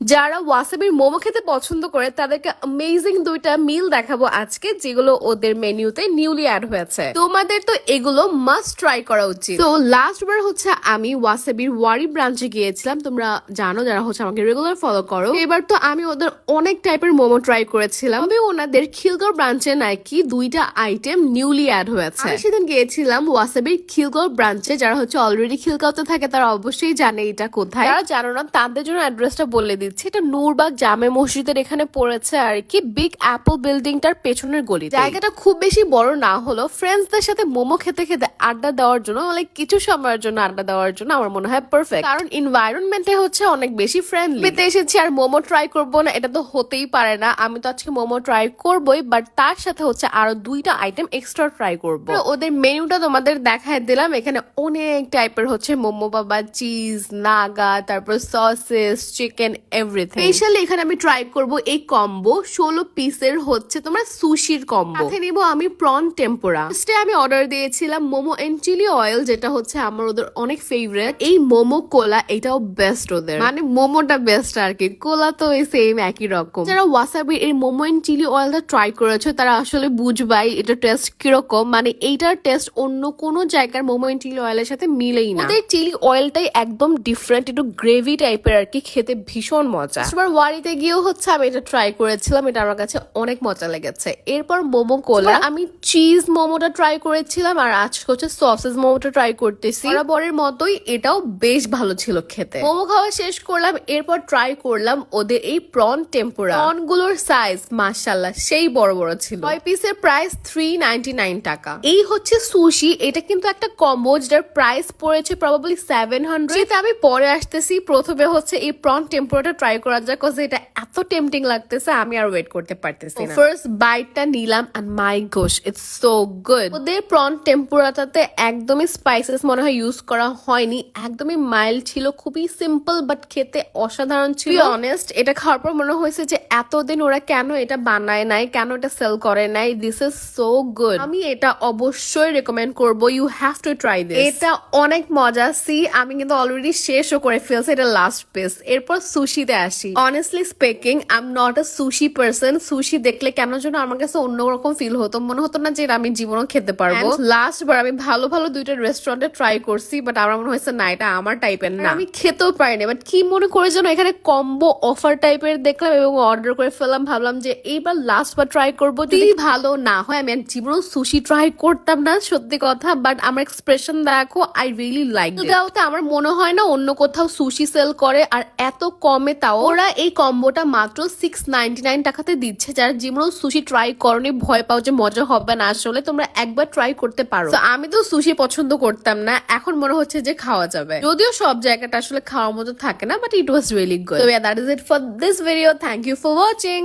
যারা ওয়াসাবির মোমো খেতে পছন্দ করে, তাদেরকে অ্যামেজিং দুইটা মিল দেখাবো আজকে, যেগুলো ওদের মেনুতে নিউলি অ্যাড হয়েছে। তোমাদের তো এগুলো মাস্ট ট্রাই করা উচিত। তো লাস্ট বার হচ্ছে আমি ওয়াসাবির ওয়ারি ব্রাঞ্চে গিয়েছিলাম। তোমরা জানো যারা হচ্ছে আমাকে রেগুলার ফলো করো। এবার তো আমি ওদের অনেক টাইপের মোমো ট্রাই করেছিলাম। তবে ওনাদের খিলগড় ব্রাঞ্চে নাকি দুইটা আইটেম নিউলি অ্যাড হয়েছে। সেদিন গিয়েছিলাম ওয়াসাবির খিলগড় ব্রাঞ্চে। যারা হচ্ছে অলরেডি খিলগাঁওতে থাকে, তারা অবশ্যই জানে এটা কোথায়। যারা জানো না, তাদের জন্য অ্যাড্রেসটা বলে দিচ্ছি এটা নূরবাগ জামে মসজিদের এখানে পড়েছে আর কি। বিগ অ্যাপল বিল্ডিংটার পেছনের গলি জায়গাটা খুব বেশি বড় না হলো ফ্রেন্ডসদের সাথে মোমো খেতে খেতে আড্ডা দেওয়ার জন্য লাইক কিছু সময়ের জন্য আড্ডা দেওয়ার জন্য আমার মনে হয় পারফেক্ট কারণ এনভায়রনমেন্টে হচ্ছে অনেক বেশি ফ্রেন্ডলি পেতে এসেছি আর মোমো ট্রাই করব না এটা তো হতেই পারে না। আমি তো আজকে মোমো ট্রাই করবই বাট তার সাথে হচ্ছে আরও দুইটা আইটেম এক্সট্রা ট্রাই করব। ওদের মেনুটা তোমাদের দেখায় দিলাম এখানে অনেক টাইপের হচ্ছে মোমো বাবা চিজ নাগা তারপর সসেস চিকেন এভরিথিং স্পেশালি এখানে আমি ট্রাই করব এই কম্বো ষোলো পিসের হচ্ছে তোমার সুশির কম্বো সাথে নিব আমি প্রন টেম্পোরা ফার্স্টে আমি অর্ডার দিয়েছিলাম মোমো এন্ড চিলি অয়েল যেটা হচ্ছে আমার ওদের অনেক ফেভারিট এই মোমো কোলা এটাও বেস্ট ওদের। মানে মোমোটা বেস্ট আর কি কোলা তো এই সেম একই রকম। যারা ওয়াসাবি এই মোমো এন্ড চিলি অয়েলটা ট্রাই করেছ, তারা আসলে বুঝবাই এটা টেস্ট কীরকম। মানে এইটার টেস্ট অন্য কোনো জায়গার মোমো এন্ড চিলি অয়েলের সাথে মিলেই না। ওদের চিলি অয়েলটাই একদম ডিফারেন্ট একটু গ্রেভি টাইপের আর কি খেতে ভীষণ মজা। এবার ওয়ারিতে গিয়েও হচ্ছে আমি এটা ট্রাই করেছিলাম এটা আমার কাছে অনেক মজা লেগেছে। এরপর মোমো কোলা আমি চিজ মোমোটা ট্রাই করেছিলাম আর আজকে হচ্ছে সসেস মোমোটা ট্রাই করতেছি। বরাবরের মতোই এটাও বেশ ভালো ছিল খেতে। মোমো খাওয়া শেষ করলাম এরপর ট্রাই করলাম ওদের এই প্রন টেম্পোরা প্রনগুলোর সাইজ মাশাল্লাহ সেই বড় বড় ছিল। ছয় পিসের প্রাইস থ্রি নাইনটি নাইন টাকা। এই হচ্ছে সুশি এটা কিন্তু একটা কম্বো যেটার প্রাইস পড়েছে প্রবাবলি সেভেন হান্ড্রেড আমি পরে আসতেছি প্রথমে হচ্ছে এই প্রন টেম্পোরাটা ট্রাই করা যাক কজ এটা এত টেম্পটিং লাগতেছে আমি আর ওয়েট করতে পারতেছি না। ফার্স্ট বাইটটা নিলাম and my gosh it's so good ওদের প্রন টেম্পোরাটাতে একদমই স্পাইসেস মনে হয় ইউজ করা হয়নি। একদমই মাইল্ড ছিল খুবই সিম্পল বাট খেতে অসাধারণ ছিল। অনেস্ট এটা খাওয়ার পর মনে হয়েছে যে এতদিন ওরা কেন এটা বানায় নাই কেন এটা সেল করে নাই? দিস ইজ সো গুড আমি এটা অবশ্যই রেকমেন্ড করব। You have to try this এটা অনেক মজা। সি আমি কিন্তু অলরেডি শেষও করে ফেলছি এটা লাস্ট পিস এরপর সুশিতে আসি। Honestly speaking I am not a sushi person sushi দেখলে কেন যেন আমার কাছে অন্যরকম ফিল হতো। মনে হতো না যে এটা আমি জীবনও খেতে পারব। লাস্ট বার আমি ভালো ভালো দুইটা রেস্টুরেন্টে ট্রাই করছি বাট আমার মনে হয়েছে না এটা আমার টাইপের না। আমি খেতেও পারিনি বাট কি মনে করে যেন এখানে কম্বো অফার টাইপের দেখলাম এবং অর্ডার করে ফেললাম। ভাবলাম যে এইবার লাস্ট বার ট্রাই করব যদি ভালো না হয় আমি জীবনও সুশি ট্রাই করতাম না সত্যি কথা বাট আমার এক্সপ্রেশন দেখো আই রিয়েলি লাইক আমার মনে হয় না অন্য কোথাও সুশি সেল করে আর এত কমে তাও ওরা এই কম্বোটা মাত্র সিক্স নাইন টাকাতে দিচ্ছে। যারা যেমন সুশি ট্রাই করনি, ভয় পাও যে মজা হবে না আসলে, তোমরা একবার ট্রাই করতে পারো। আমি তো সুশি পছন্দ করতাম না, এখন মনে হচ্ছে যে খাওয়া যাবে। যদিও সব জায়গাটা আসলে খাওয়ার মতো থাকে না but it was really good that is it for this video thank you for watching